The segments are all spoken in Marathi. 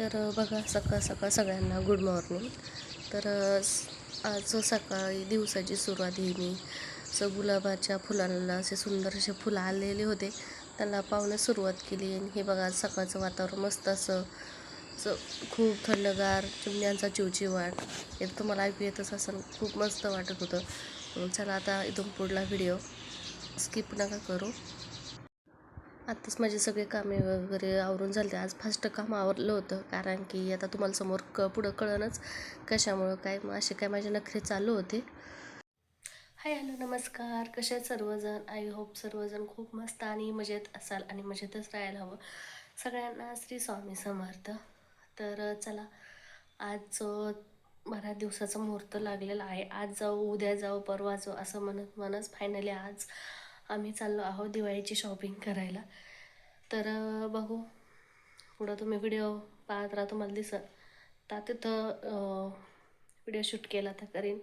तर बघा सकाळ सकाळ सगळ्यांना गुड मॉर्निंग तर आज सकाळी दिवसाची सुरुवात ही मी स गुलाबाच्या फुलांना असे सुंदर असे फुलं आलेले होते. त्यांना पाहुण्यास सुरुवात केली आणि हे बघा सकाळचं वातावरण मस्त असं असं खूप थंडगार चिमण्यांचा चिवचिवाट. हे तुम्हाला ऐकू येतच असं खूप मस्त वाटत होतं. चला आता इथून पुढला व्हिडिओ स्किप नका करू. आत्ताच माझे सगळे कामे वगैरे आवरून झाले. आज फास्ट काम आवरलं होतं. कारण की आता तुम्हाला समोर क पुढं कळणच कशामुळं काय मग असे काय माझे नखरे चालू होते. हाय हॅलो नमस्कार. कसे आहेत सर्वजण? आय होप सर्वजण खूप मस्त आणि मजेत असाल आणि मजेतच राहायला हवं. सगळ्यांना श्री स्वामी समर्थ. तर चला आज बऱ्याच दिवसाचा मुहूर्त लागलेला आहे. आज जाऊ उद्या जाऊ परवा जाऊ असं म्हणत म्हणत फायनली आज आम्ही चाललो आहोत दिवाळीची शॉपिंग करायला. तर बघू. पुढं तुम्ही व्हिडिओ पाहत राहा तुम्हाला दिसत तर तिथं व्हिडिओ शूट केला तर करीन.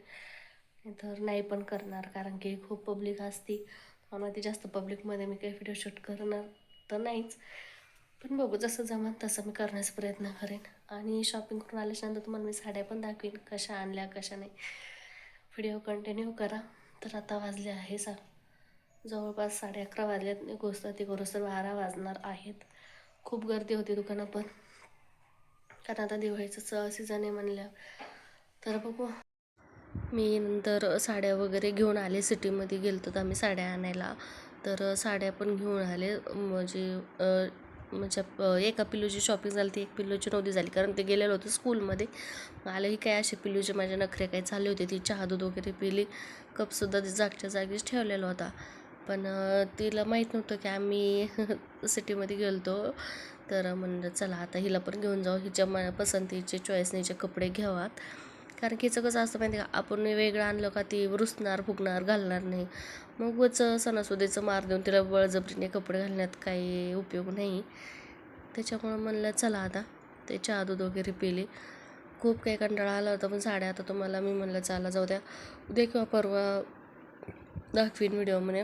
तर नाही पण करणार कारण की खूप पब्लिक असती. मला ती जास्त पब्लिकमध्ये मी काही व्हिडिओ शूट करणार तर नाहीच. पण बघू जसं जमन तसं मी करण्याचा प्रयत्न करेन. आणि शॉपिंग करून आल्याच्यानंतर तुम्हाला मी साड्या पण दाखवीन कशा आणल्या कशा नाही. व्हिडिओ कंटिन्यू करा. तर आता वाजले आहे सा जवळपास साडे अकरा वाजल्यात. निघोसतं ती तर बारा वाजणार आहेत. खूप गर्दी होती दुकानात पण. कारण आता दिवाळीचं सीझन आहे म्हणल्या तर बघू. मी नंतर साड्या वगैरे घेऊन आले सिटीमध्ये. गेलो तर आम्ही साड्या आणायला. तर साड्या पण घेऊन आले. म्हणजे म्हणजे एका पिल्लूची शॉपिंग झाली ती एक पिल्लूची नव्हती झाली. कारण ते गेलेलं होतं स्कूलमध्ये आलंही काय असे पिल्लूचे माझे नखरे काही झाले होते. ती चहा दूध वगैरे पिली. कपसुद्धा ती जागच्या जागीच ठेवलेला होता. पण तिला माहीत नव्हतं की आम्ही सिटीमध्ये गेलो होतो तर म्हणलं चला आता हिला पण घेऊन जाऊ. हिच्या म पसंतीचे चॉईसनेचे कपडे घ्यावात. कारण की हिचं कसं असतं माहिती का आपण वेगळं आणलं का ती रुसणार फुगणार घालणार नाही. मग वच सणासुदीचं मार देऊन तिला बळजबरीने कपडे घालण्यात काही उपयोग नाही. त्याच्यामुळं म्हणलं चला आता. ते चहा दूध वगैरे पिले. खूप काही कंटाळा आला होता पण साड्या आता तुम्हाला मी म्हणलं चला जाऊ द्या. उद्या किंवा परवा दाखवीन व्हिडिओमध्ये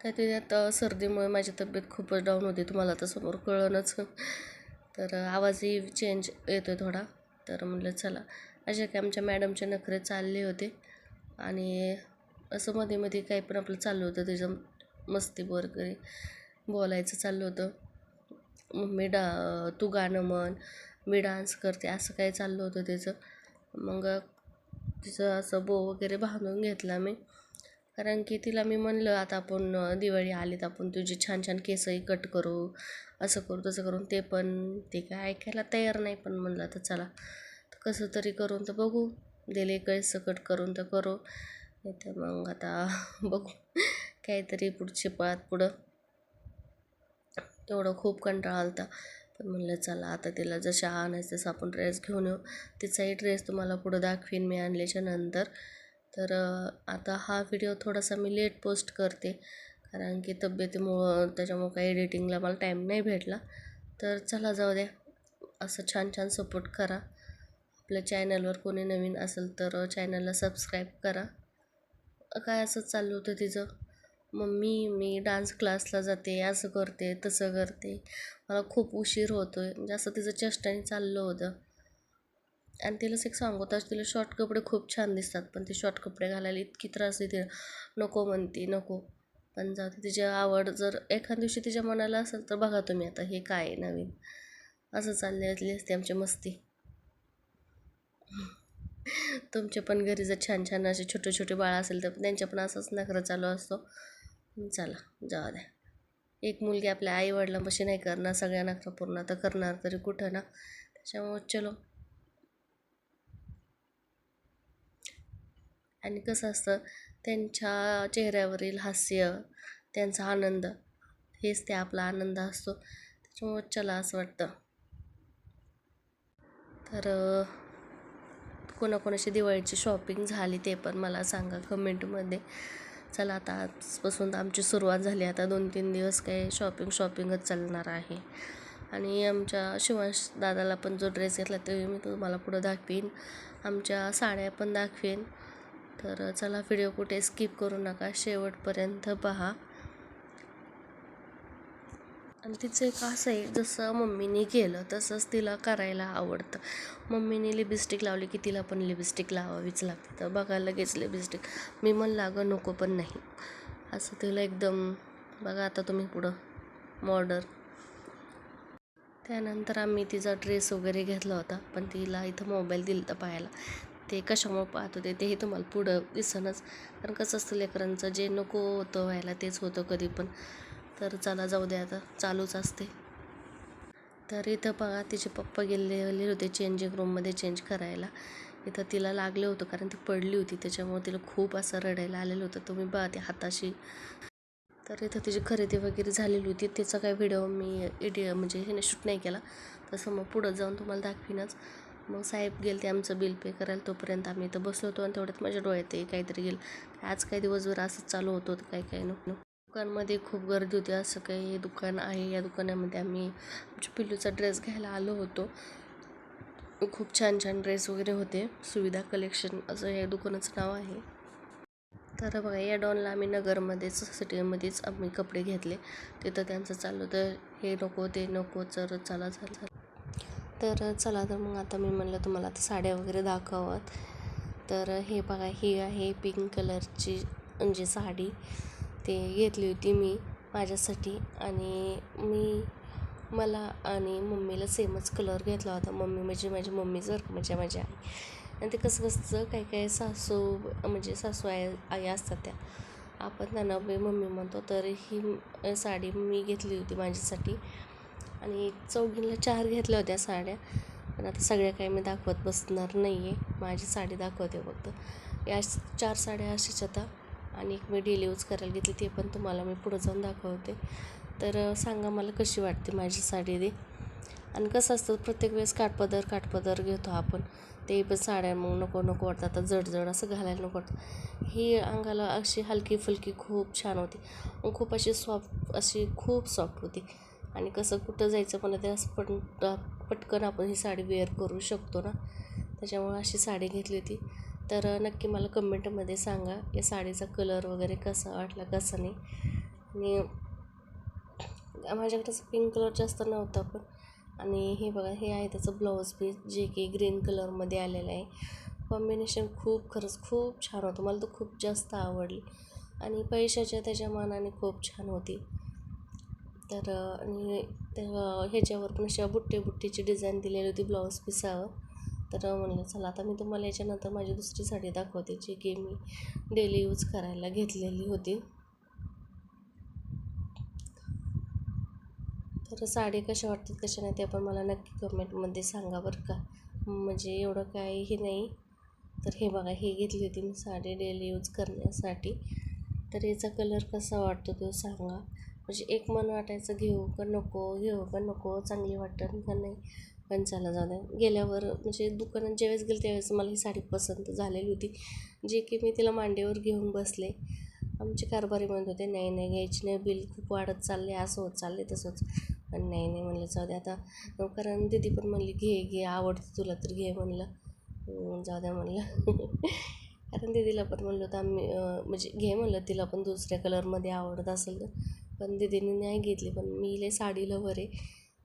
काय ते आता सर्दीमुळे माझी तब्येत खूपच डाऊन होती तुम्हाला आता समोर कळणच. तर आवाजही चेंज येतो आहे थोडा. तर म्हटलं चला. असे काय आमच्या मॅडमचे नखरे चालले होते. आणि असं मध्ये मध्ये काही पण आपलं चाललं होतं त्याच्या मस्ती वगैरे बोलायचं चाललं होतं. मम्मी डा तू गाणं म्हण मी डान्स करते असं काही चाललं होतं त्याचं. मग तिचं असं बो वगैरे बांधून घेतला मी. कारण की तिला मी म्हणलं आता आपण दिवाळी आली तर आपण तुझे छान छान केसही कट करू. असं करू तसं करून ते पण ते काय ऐकायला तयार नाही पण म्हणलं तर चला तर कसं तरी करून तर बघू. दिले केस कट करून तर करू. नाही तर मग आता बघू. काहीतरी पुढचे पाळत पुढं. एवढं खूप कंटाळा आलता. पण म्हणलं चला आता तिला जसं आणायचं तसं आपण ड्रेस घेऊन येऊ. तिचाही ड्रेस तुम्हाला पुढं दाखवीन मी आणल्याच्या नंतर. तर आता हा व्हिडिओ थोडासा मी लेट पोस्ट करते. कारण की तब्येतीमुळं त्याच्यामुळं काही एडिटिंगला मला टाईम नाही भेटला. तर चला जाऊ द्या. असं छान छान सपोर्ट करा. आपल्या चॅनलवर कोणी नवीन असेल तर चॅनलला सबस्क्राईब करा. काय असंच चाललं होतं तिचं? मम्मी मी डान्स क्लासला जाते असं करते तसं करते. मला खूप उशीर होतो आहे म्हणजे असं तिचं चेष्टाने चाललं होतं. आणि तिलाच एक सांगत तिला शॉर्ट कपडे खूप छान दिसतात पण ते शॉर्ट कपडे घालायला इतकी त्रास देते नको म्हणते नको. पण जाऊ दे तिची आवड जर एखाद दिवशी तिच्या मनाला असेल तर बघा तुम्ही आता हे काय आहे नवीन. असं चाललेली असते आमची मस्ती. तुमचे पण घरी जर छान छान असे छोटे छोटे बाळ असेल तर त्यांच्या पण असंच नखरं चालू असतो. चला जाऊ द्या एक मुलगी आपल्या आई वडिलांपाशी नाही करणार सगळ्या नखरं पूर्ण तर करणार तरी कुठं ना? त्याच्यामुळे चलो. आणि कसं असतं त्यांच्या चेहऱ्यावरील हास्य त्यांचा आनंद हेच ते आपला आनंद असतो. त्याच्यामुळं चला असं वाटतं. तर कोणाकोणाची दिवाळीची शॉपिंग झाली ते पण मला सांगा कमेंटमध्ये. चला आता आजपासून आमची सुरुवात झाली. आता दोन तीन दिवस काही शॉपिंग शॉपिंगच चालणार आहे. आणि आमच्या शिवांश दादाला पण जो ड्रेस घेतला ते मी तुम्हाला पुढं दाखवीन. आमच्या साड्या पण दाखवेन. तर चला व्हिडिओ कुठे स्किप करू नका. शेवटपर्यंत पहा. आणि तिचं एक असं आहे जसं मम्मीने केलं तसंच तिला करायला आवडतं. मम्मीने लिपस्टिक लावली की तिला पण लिपस्टिक लावावीच लागते. तर बघा लगेच लिपस्टिक मी म्हणलं अगं नको पण नाही. असं तिला एकदम बघा आता तुम्ही पुढं मॉडर त्यानंतर आम्ही तिचा ड्रेस वगैरे घेतला होता पण तिला इथं मोबाईल दिला तर पाहायला. ते कशामुळं पाहत होते तेही तुम्हाला पुढं दिसनच कारण कसं असतं लेकरांचं जे नको होतं व्हायला तेच होतं कधी पण. तर चला जाऊ दे आता. चालूच असते. तर इथं बघा तिचे पप्पा गेलेले होते चेंजिंग रूममध्ये चेंज करायला. इथं तिला लागलं होतं कारण ती पडली होती. त्याच्यामुळे तिला खूप असं रडायला आलेलं होतं. तुम्ही बघा ते हाताशी. तर इथं तिची खरेदी वगैरे झालेली होती. त्याचा काही व्हिडिओ मी एडि म्हणजे हे शूट नाही केला. तसं मग पुढं जाऊन तुम्हाला दाखवीनच. मग साहेब गेले ते आमचं बिल पे करायला. तोपर्यंत आम्ही इथं बसलो होतो आणि तेवढ्यात माझ्या डोळ्यात ते काहीतरी गेलं. आज काही दिवसभर असंच चालू होतं काही काही. नको दुकानमध्ये खूप गर्दी होती. असं काही दुकान आहे. या दुकानामध्ये आम्ही आमच्या पिल्लूचा ड्रेस घ्यायला आलो होतो. खूप छान छान ड्रेस वगैरे होते. सुविधा कलेक्शन असं हे दुकानाचं नाव आहे. तर बघा या डॉनला आम्ही नगरमध्येच सिटीमध्येच आम्ही कपडे घेतले. तिथं त्यांचं चाललं तर हे नको ते नको तर चला चाल. तर चला तर मग आता मी म्हणलं तुम्हाला आता साड्या वगैरे दाखवत तर हे बघा ही आहे पिंक कलरची म्हणजे साडी. ते घेतली होती मी माझ्यासाठी आणि मी मला आणि मम्मीला सेमच कलर घेतला होता. मम्मी म्हणजे माझी मम्मी जर म्हणजे माझी आई. आणि ते कसं कसं काही काही सासू म्हणजे सासू आई आई असतात त्या. आपण त्यांना मम्मी म्हणतो तर ही साडी मी घेतली होती माझ्यासाठी. आणि चौघींना चार घेतल्या होत्या साड्या. पण आता सगळ्या काही मी दाखवत बसणार नाही आहे माझी साडी दाखवते फक्त. या चार साड्या अशाच आता. आणि एक मी डेली यूज करायला घेतली ते पण तुम्हाला मी पुढं जाऊन दाखवते. तर सांगा मला कशी वाटते माझी साडी दे आणि कसं असतं प्रत्येक वेळेस काठपदर काठपदर घेतो आपण. ते पण साड्या मग नको नको वाटतं आता जड जड असं घालायला नको वाटतं. ही अंगाला अशी हलकी फुलकी खूप छान होती. खूप अशी सॉफ्ट अशी खूप सॉफ्ट होती. आणि कसं कुठं जायचं पण ते असं पण पटकन आपण ही साडी वेअर करू शकतो ना. त्याच्यामुळं अशी साडी घेतली होती. तर नक्की मला कमेंटमध्ये सांगा या साडीचा कलर वगैरे कसा वाटला कसा नाही. आणि माझ्याकडे पिंक कलर जास्त नव्हता पण. आणि हे बघा हे आहे त्याचं ब्लाऊज पीस जे की ग्रीन कलरमध्ये आलेलं आहे. कॉम्बिनेशन खूप खरंच खूप छान होतं. मला तर खूप जास्त आवडली. आणि पैशाच्या त्याच्या मानाने खूप छान होती. तर आणि त्या ह्याच्यावर पण अशा बुट्टे बुट्टीची डिझाईन दिलेली होती ब्लाऊज पिसावर तर म्हणलं चला आता मी तुम्हाला याच्यानंतर माझी दुसरी साडी दाखवते जी की मी डेली यूज करायला घेतलेली होती. तर साडी कशा वाटतात कशा नाही ते पण मला नक्की कमेंटमध्ये सांगा बरं का. म्हणजे एवढं काही नाही. तर हे बघा हे घेतली होती मी साडी डेली यूज करण्यासाठी. तर याचा कलर कसा वाटतो तो सांगा. म्हणजे एक मन वाटायचं घेऊ का नको घेऊ का नको चांगली वाटतं का नाही? पण चला जाऊ द्या. गेल्यावर म्हणजे दुकानात ज्यावेळेस गेले त्यावेळेस मला ही साडी पसंत झालेली होती. जे की मी तिला मांडीवर घेऊन बसले. आमचे कारभारी म्हणत होते नाही नाही घ्यायची नाही बिल खूप वाढत चालले असं होत चालले तसंच. पण नाही नाही म्हणलं जाऊ दे आता. कारण दीदी पण म्हणली घे घे आवडतं तुला तर घे म्हणलं. जाऊ द्या म्हणलं. कारण दीदीला पण म्हणलं होतं आम्ही म्हणजे घे म्हणलं. तिला पण दुसऱ्या कलरमध्ये आवडत असेल तर. पण दीदीने नाही घेतली पण मी लय साडी लवर आहे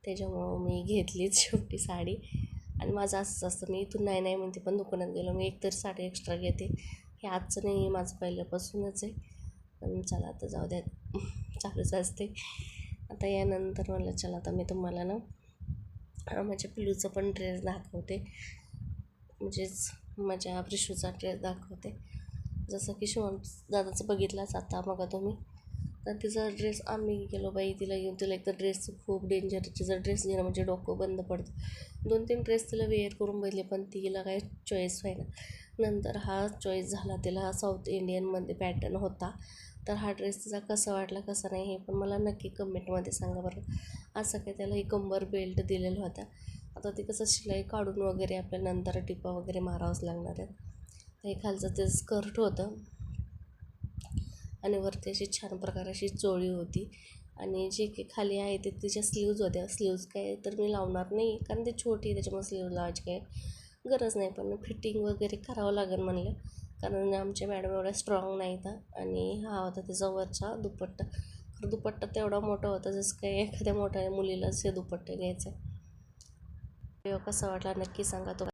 त्याच्यामुळं मी घेतलीच शेवटी साडी. आणि माझं असंच असतं मी इथून नाही नाही म्हणते पण दुकानात गेलो मी एकतर साडी एक्स्ट्रा घेते. हे आजचं नाही आहे माझं पहिल्यापासूनच आहे. पण चला आता जाऊ द्या. चालूच असते. आता यानंतर म्हणलं चला आता मी तुम्हाला ना माझ्या पिलूचं पण ड्रेस दाखवते. म्हणजेच माझ्या प्रिशूचा ड्रेस दाखवते. जसं की शिवण दादाचं बघितलाच आता बघा तुम्ही. तर तिचा ड्रेस आम्ही गेलो बाई तिला घेऊन तिला एक तर खूप डेंजर तिचा ड्रेस घेणं म्हणजे डोकं बंद पडतं. दोन तीन ड्रेस तिला वेअर करून बघितले पण तिला काही चॉईस व्हायला नंतर हा चॉईस झाला तिला साऊथ इंडियनमध्ये पॅटर्न होता. तर हा ड्रेस तिचा कसा वाटला कसा नाही हे पण मला नक्की कमेंटमध्ये सांगा बरं. असं काय त्याला एक कंबर बेल्ट दिलेला होता. आता ते कसं शिलाई काढून वगैरे आपल्या नंतर टिपा वगैरे मारावंच लागणार आहेत हे खालचं ते स्कर्ट होतं. आणि वरती अशी छान प्रकारे अशी चोळी होती. आणि जे की खाली आहे ते तिच्या स्लीव्ज होत्या. स्लीव्ज काय तर मी लावणार नाही कारण ते छोटी आहे त्याच्यामुळे स्लीव लावायची काय गरज नाही. पण फिटिंग वगैरे करावं लागेल म्हणलं. कारण आमच्या मॅडम एवढ्या स्ट्रॉंग था आणि हा होता त्याचा वरचा दुपट्टा. तर दुपट्टा तेवढा मोठा होता जसं काही एखाद्या मोठ्या मुलीलाच हे दुपट्टा घ्यायचा व्हिडिओ कसा वाटला नक्की सांगा तो